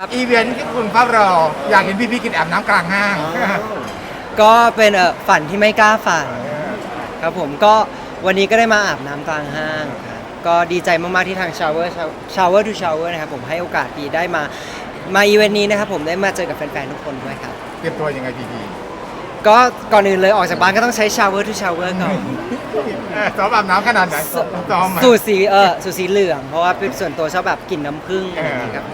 อีเวนต์ที่คุณเฝ้ารออยากเห็นพี่พี่ๆกินอาบน้ำกลางห้าง ก็เป็นเอ่อฝันที่ไม่กล้าฝันครับผมก็วันนี้ก็ได้มาอาบน้ำกลางห้างครับก็ดีใจมากๆที่ทาง Shower Shower to Shower นะครับผมให้โอกาสดีได้มามาอีเวนต์นี้นะครับผมได้มาเจอกับแฟนๆทุกคนด้วยครับ เตรียมตัวยังไงพี่พี่ก็ก่อนอื่นเลยออกจากบ้านก็ต้องใช้ Shower to Shower ก่อนเออซ้อมอาบน้ำขนาดไหนซ้อมไหม สูตรสีเออสูตรสีเหลือง เพราะว่าเป็นส่วนตัวชอบแบบกลิ่นน้ำผึ้งอะไรอย่างเงี้ยครับ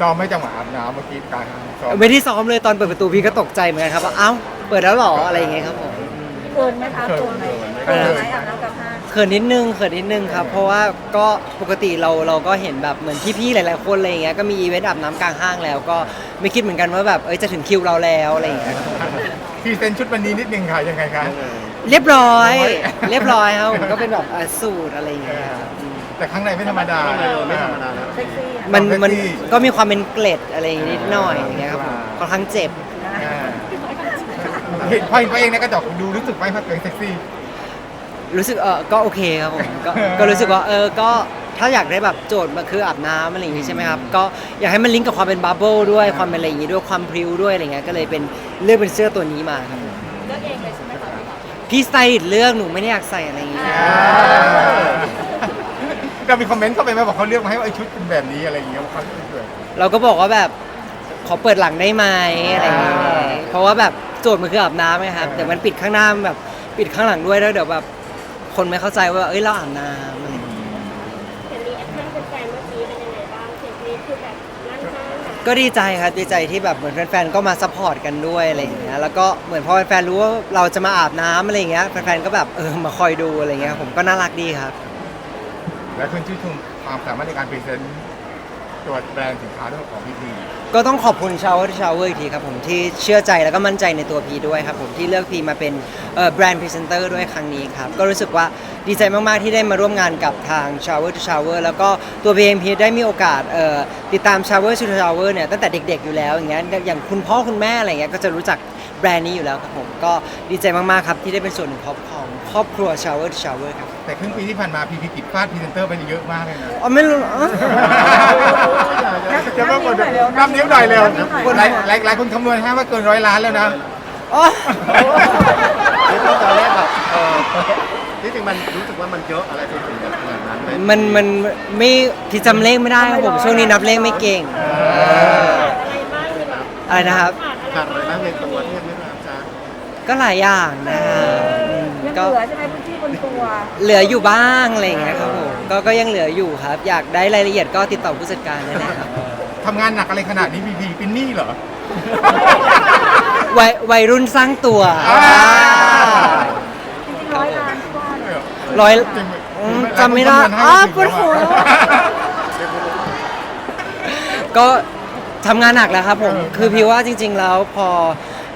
ซ้อมไม่จังหวะอาบน้ำเมื่อกี้กลางห้างซ้อมไม่ได้ซ้อมเลยตอนเปิดประตูพี่ก็ตกใจเหมือนกันครับว่าเอ้าเปิดแล้วเหรออะไรอย่างเงี้ยครับผมอืมเกินไหมคะเกินไหมเกิเกินนไหมอาบน้ำกับห้างเขินนิดนึงเขินนิดนึงครับ เพราะว่าก็ปกติเราเราก็เห็นแบบเหมือนพี่ๆหลายๆคนอะไรอย่างเงี้ยก็มีอีเวนต์อาบน้ำกลางห้างแล้วก็ไม่คิดเหมือนกันว่าแบบเอ้ยจะถึงคิวเราแล้วอะไรอย่างเงี้ยครับ พรีเซนต์ชุดวันนี้นิดนึงค่ะยังไงคะ เรียบร้อยโอ้ยเรียบร้อยครับผมก็เป็นแบบอะสูตรอะไรอย่างเงี้ยครับอืมแต่ข้างในไม่ธรรมดาไม่ธรรมดาแล้วเซ็กซี่อะมันเซ็กซี่มันก็มีความเป็นเกล็ดอะไรอย่างงี้นิดหน่อยอย่างเงี้ยครับผมค่อนข้างเจ็บเออเห็นพอเห็นตัวเองในกระจกดูรู้สึกไหมว่าตัวเองเซ็กซี่ รู้สึกเออก็โอเคครับผมก็ ก็รู้สึกว่าเออก็ถ้าอยากได้แบบโจทย์มันคืออาบน้ำอะไรอย่างงี้ใช่ไหมครับก็อยากให้มันลิงก์กับความเป็นบับเบิลด้วยความเป็นอะไรอย่างงี้ด้วยความพริ้วด้วยอะไรเงี้ยก็เลยเป็นเลือกเป็นเสื้อตัวนี้มาครับ พี่สไตลิสต์เลือกหนูไม่ได้อยากใส่อะไรอย่างงี้เรามีคอมเมนต์เข้าไปไหมบอกเขาเลือกมาให้ว่าไอ้ชุดเป็นแบบนี้อะไรอย่างเงี้ยเขาเลือก เราก็บอกว่าแบบขอเปิดหลังได้ไหมอะไรอย่างเงี้ยเพราะว่าแบบโจทย์มันคืออาบน้ำไงครับแต่มันปิดข้างหน้าแบบปิดข้างหลังด้วยแล้วเดี๋ยวแบบคนไม่เข้าใจว่าเอ้ยเราอาบน้ำอะไรอย่างเงี้ยเห็นรีแอคชั่นแฟนๆเมื่อกี้เป็นยังไงบ้างเสียงกรี๊ดคือแบบลั่นห้างนะ ก็ดีใจครับดีใจที่แบบเหมือนแฟนๆก็มาซัพพอร์ตกันด้วยอะไรอย่างเงี้ยแล้วก็เหมือนพอแฟนๆรู้ว่าเราจะมาอาบน้ำอะไรอย่างเงี้ยแฟนๆก็แบบเออมาคอยดูอะไรเงี้ยผมก็น่ารักดีครับ และคุณชื่นชมความสามารถในการพรีเซนต์ ตัวแบรนด์สินค้าด้วยของพีพีก็ต้องขอบคุณชาวเวอร์ชาวเวอร์อีกทีครับผมที่เชื่อใจแล้วก็มั่นใจในตัวพีด้วยครับผมที่เลือกพีมาเป็นแบรนด์พรีเซนเตอร์ด้วยครั้งนี้ครับก็รู้สึกว่าดีใจมากๆที่ได้มาร่วมงานกับทาง Shower to Shower แล้วก็ตัวพีเองพีได้มีโอกาสเอ่อติดตาม Shower to Shower เนี่ยตั้งแต่เด็ก ๆ อยู่แล้วอย่างเงี้ยอย่างคุณพ่อคุณแม่อะไรเงี้ยก็จะรู้จักแบรนด์นี้อยู่แล้วครับผมก็ดีใจมากๆครับที่ได้เป็นส่วนหนึ่งของ ของครอบครัว Shower to Shower ครับแต่ครึ่งปีที่ผ่านมาพีพีติดฟาดพรีเซนเตอร์ไปเยอะมากเลยนะอ๋อไม่รู้อ๋อจะมาหมดนับนิ้วหน่อยเร็วหลายหลายหลายคนคำนวณให้ว่าเกินร้อยล้านแล้วนะ อ๋อนี่ตอนแรกแบบเออที่จริงมันรู้สึกว่ามันเยอะอะไรถึงแบบขนาดนั้นไหมมันมันไม่ที่จำเลขไม่ได้ครับผมช่วงนี้นับเลขไม่เก่งเอออะไรบ้างเลยแบบอะไรนะครับขาดอะไรขาดอะไรบ้างในตัวที่ยังไม่รับจ้าก็หลายอย่างนะครับอืมยัง ก็ เหลือใช่ไหมพื้นที่บนตัว เหลืออยู่บ้างอะไรอย่างเงี้ยครับผมก็ก็ยังเหลืออยู่ครับ อยากได้รายละเอียดก็ติดต่อผู้จัดการได้เลยครับทำงานหนักอะไรขนาดนี้พีพีเป็นหนี้เหรอ วัยวัยรุ่นสร้างตัวอ่า จริงๆร้อยล้านที่ว่าเนี่ยร้อยจริงไหมอืมจำไม่ได้หลายคนคำนวณให้อ้าวถึงปวดหัวแล้วอะก็ทำงานหนักแล้วครับผมเออคือพี่ว่าจริง ๆ แล้วพอ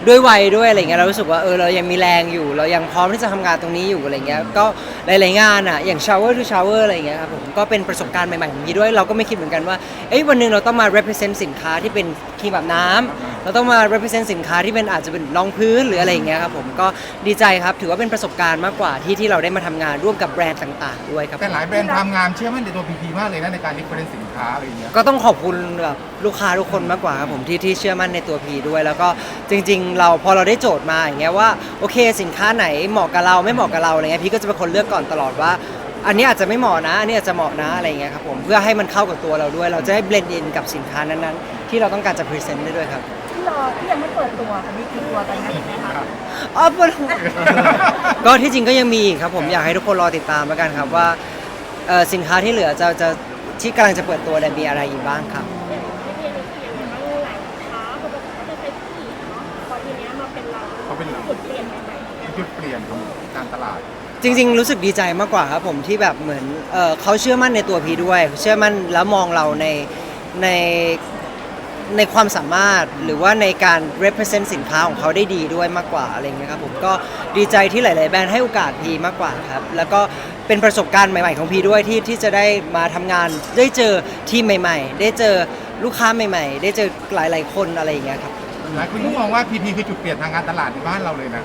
ด้วยวัยด้วยอะไรเงี้ยเรารู้สึกว่าเออเรายังมีแรงอยู่ เรายังพร้อมที่จะทำงานตรงนี้อยู่อะไรเงี้ยก็หลายๆงานอะอย่าง shower to shower อะไรเงี้ยครับผมก็เป็นประสบการณ์ใหม่ๆของพี่ด้วยเราก็ไม่คิดเหมือนกันว่าเอ้ยวันหนึ่งเราต้องมา represent สินค้าที่เป็นครีมแบบน้ำเราต้องมา represent สินค้าที่เป็นอาจจะเป็นรองพื้นหรืออะไรอย่างเงี้ยครับผมก็ดีใจครับถือว่าเป็นประสบการณ์มากกว่าที่ที่เราได้มาทำงานร่วมกับแบรนด์ต่าง ๆ ด้วยครับแต่หลายแบรนด์ทำงานเชื่อมั่นในตัวพีพีมากเลยนะในการดิฟเฟอเรนซ์สินค้าอะไรอย่างเงี้ย ก็ต้องขอบคุณแบบลูกค้าทุกคนมากกว่าครับผมที่ที่เชื่อมั่นในตัวพีด้วย แล้วก็จริงๆเราพอเราได้โจทย์มาอย่างเงี้ยว่าโอเค สินค้าไหนเหมาะกับเราไม่เหมาะกับเราอะไรเงี้ยพี่ก็จะเป็นคนเลือกก่อนตลอดว่า อันนี้อาจจะไม่เหมาะนะอันนี้อาจจะเหมาะนะอะไรเงี้ยครับผมเพื่อให้มันเข้ากับตัวเราด้วย เราจะให้เบลนด์อินกับสินค้านั้นๆ ที่เราต้องการจะพรีเซนต์ได้ด้วยครับที่รอที่ยังไม่เปิดตัวค่ะมีกี่ตัวตอนนี้นะคะอ๋อปวดหัวก็ที่จริงก็ยังมีอีกครับผมอยากให้ทุกคนรอติดตามแล้วกันครับว่าเอ่อสินค้าที่เหลือจะจะที่กำลังจะเปิดตัวเนี่ยมีอะไรอีกบ้างครับ จุดเปลี่ยนของการตลาด จริง ๆ รู้สึกดีใจมากกว่าครับผมที่แบบเหมือนเอ่อเขาเชื่อมั่นในตัวพีด้วย เชื่อมั่นแล้วมองเราในในในความสามารถหรือว่าในการ represent สินค้าของเขาได้ดีด้วยมากกว่าอะไรเงี้ยครับผมก็ดีใจที่หลาย ๆ แบรนด์ให้โอกาสพีมากกว่าครับ แล้วก็เป็นประสบการณ์ใหม่ ๆ ของพีด้วยที่ที่จะได้มาทำงานได้เจอทีมใหม่ ๆ ได้เจอลูกค้าใหม่ ๆ ได้เจอหลาย ๆ คนอะไรอย่างเงี้ยครับ หลายคนก็มองว่าพีพีคือจุดเปลี่ยนทางการตลาดในบ้านเราเลยนะ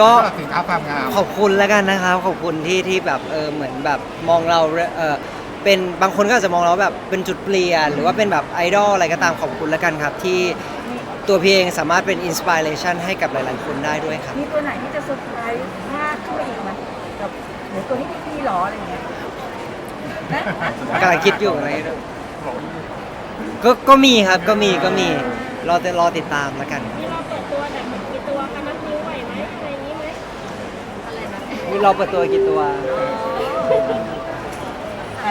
ก็สำหรับสินค้าความงาม ขอบคุณแล้วกันนะครับ ขอบคุณที่ที่แบบเออเหมือนแบบมองเราเออเป็นบางคนก็อาจจะมองเราแบบเป็นจุดเปลี่ยน หรือว่าเป็นแบบไอดอลอะไรก็ตามขอบคุณแล้วกันครับ ที่ตัวพี่เองสามารถเป็นอินสปิเรชันให้กับหลาย ๆ คนได้ด้วยครับ มีตัวไหนที่จะเซอร์ไพรส์มากขึ้นไปอีกไหมแบบหรือตัวนี้ไม่มีหรออะไรอย่างเงี้ยนะกำลังคิดอยู่อะไรด้วยก็ก็มีครับก็มีก็มีรอแต่รอติดตามแล้วกันมีเรา นะมีเราเปิดตัวกี่ตัวอะ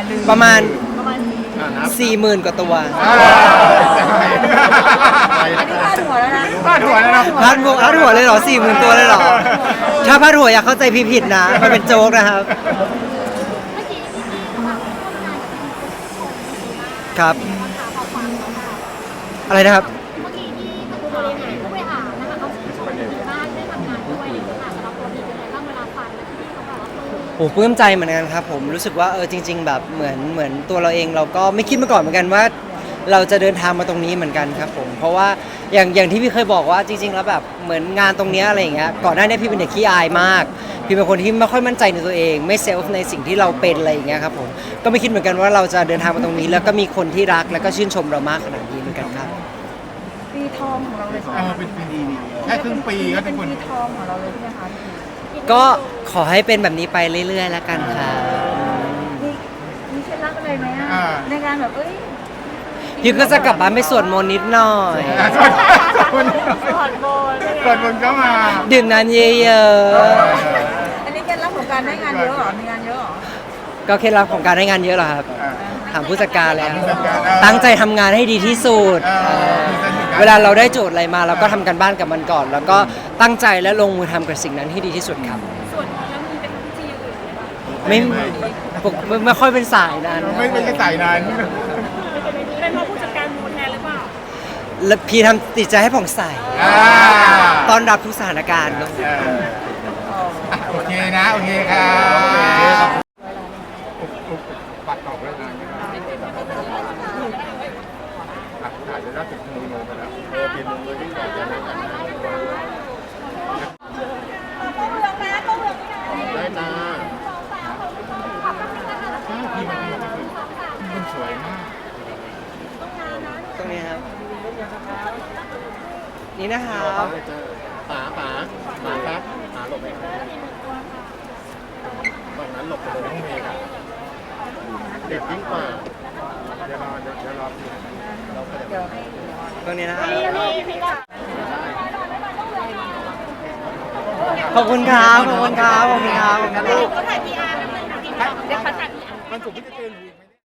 ลืมประมาณประมาณนี้อ่านับ40,000กว่าตัวอ่าไปอันนี้พลาดหัวแล้วนะพลาดหัวแล้วนะพัดหัวพัดหัวเลยเหรอสี่หมื่นตัวเลยเหรอ ถ้าพัดหัวอย่าเข้าใจพี่ผิดนะ มันเป็นโจ๊กนะครับ เมื่อกี้ที่พี่ค่ะร่วมงานกับคุณผู้ชมครับนะคะขอความเขาค่ะอะไรนะครับ โอ้ปลื้มใจเหมือนกันครับผมรู้สึกว่าเออจริง ๆ แบบเหมือนเหมือนตัวเราเองเราก็ไม่คิดมาก่อนเหมือนกันว่า เราจะเดินทางมาตรงนี้เหมือนกันครับผมเพราะว่าอย่างอย่างที่พี่เคยบอกว่าจริง ๆ แล้วแบบเหมือนงานตรงเนี้ยอะไรอย่างเงี้ยก่อนหน้านี้พี่เป็นเด็กขี้อายมาก พี่เป็นคนที่ไม่ค่อยมั่นใจในตัวเอง ไม่เซลฟ์ในสิ่งที่เราเป็นอะไรอย่างเงี้ยครับผมก็ไม่คิดเหมือนกันว่าเราจะเดินทางมาตรงนี้ แล้วก็มีคนที่รักแล้วก็ชื่นชมเรามากขนาดนี้เหมือนกันครับ ปีทองของเราเลยใช่ไหเอมอเป็นปีดีแค่ครึ่งปีก็ทุเป็กนคนปีทองของเราเลยใช่ไหมคะพี่ ก็ขอให้เป็นแบบนี้ไปเรื่อยๆแล้วกันค่ะ มีมีเคล็ดลับอะไรไหมอ่าอะในการแบบเอ้ยพี่ก็จะกลับบ้านไปสวดมนต์นิดหน่อย อะสวดสวดมนต์สอนโบนสวดมนต์ก็มาดื่มน้ำเยอะอันนี้เคล็ดลับของการได้งานเยอะเหรอมีงานเยอะเหรอๆ ก็เคล็ดลับของการได้งานเยอะเหรอครับ อ่าถามผู้จัดการแล้ว ผู้จัดการเออ ตั้งใจทำงานให้ดีที่สุด เออเออพรี เซนต์ถึงกันเวลาเราได้โจทย์อะไรมาเราก็ทำกันบ้านกับมันก่อน แล้วก็ตั้งใจและลงมือทำกับสิ่งนั้นให้ดีที่สุดครับ ส่วนแล้วมีเป็นพิธีอย่างอื่นไหมคะไม่ปกไม่ไม่ค่อยเป็นสายนั้นไม่ไม่ใช่สายนั้นเป็นเพราะผู้จัดการมูลแทนหรือเปล่าแล้วพี่ทำติดใจให้ผ่องใสอ่าต้อนรับทุกสถานการณ์ครับ เอออะโอเคนะ โอเคครับอุ๊บอุ๊บปัดออกแล้วนะ อ่าจจะได้ถึงโมโนไปแล้วเออปีนึงเลยที่ก่อนจะนั่งกันได้จ้าใช่พี่มันพี่มันพี่มันสวยมาก ตรงนี้ครับ นี่นะครัเอาบป๋าป๋าป๋าครับป๋าหลบไปฝั่งนั้นหลบไปเลยน้องเมย์ค่ะเด็กยิ่งกว่าเดี๋ยวรอเดี๋ยวรอ ตรงนี้นะครับพี่พี่พี่ก็ขอบคุณครับขอบคุณครับขอบคุณครับขอบคุณครับ ถ่ายพีอาร์นิดนึงนะพี่เดี๋ยวเขาถ่ายพีอาร์ มันสุกร์พี่จะเจอหนูอีกไหม